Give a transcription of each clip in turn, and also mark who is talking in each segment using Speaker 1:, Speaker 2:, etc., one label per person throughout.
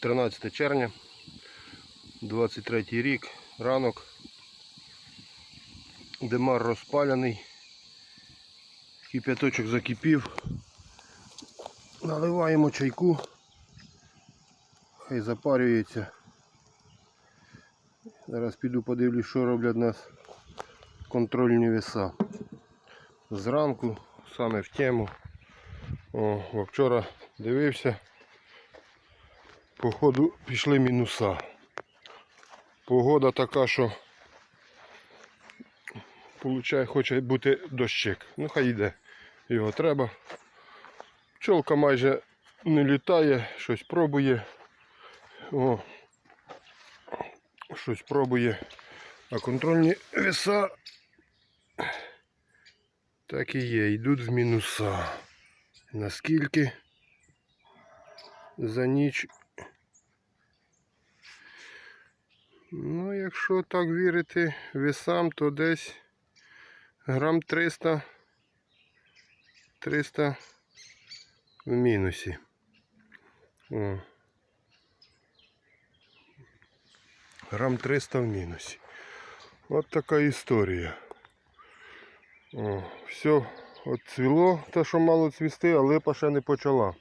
Speaker 1: 13 червня, 23 рік, ранок. Димар розпалений. Кип'яточок закипів. Наливаємо чайку. Хай запарюється. Зараз піду подивлюсь, що роблять нас контрольні веса. Зранку, саме в тему. О, вчора дивився. Походу пішли мінуса. Погода така, що получає, хоче бути дощик. Ну хай йде. Його треба. Пчолка майже не літає, щось пробує. О, щось пробує. А контрольні веса так і є, йдуть в мінуса. Наскільки за ніч. Ну, якщо так вірити весам, то десь грам 300 300 в мінусі. О. Грам 300 в мінусі. От така історія. О, все отцвіло, те, що мало цвісти, а липа ще не почала.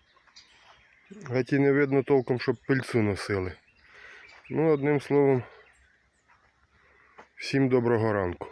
Speaker 1: Геть не видно толком, щоб пильцю носили. Ну, одним словом, всім доброго ранку.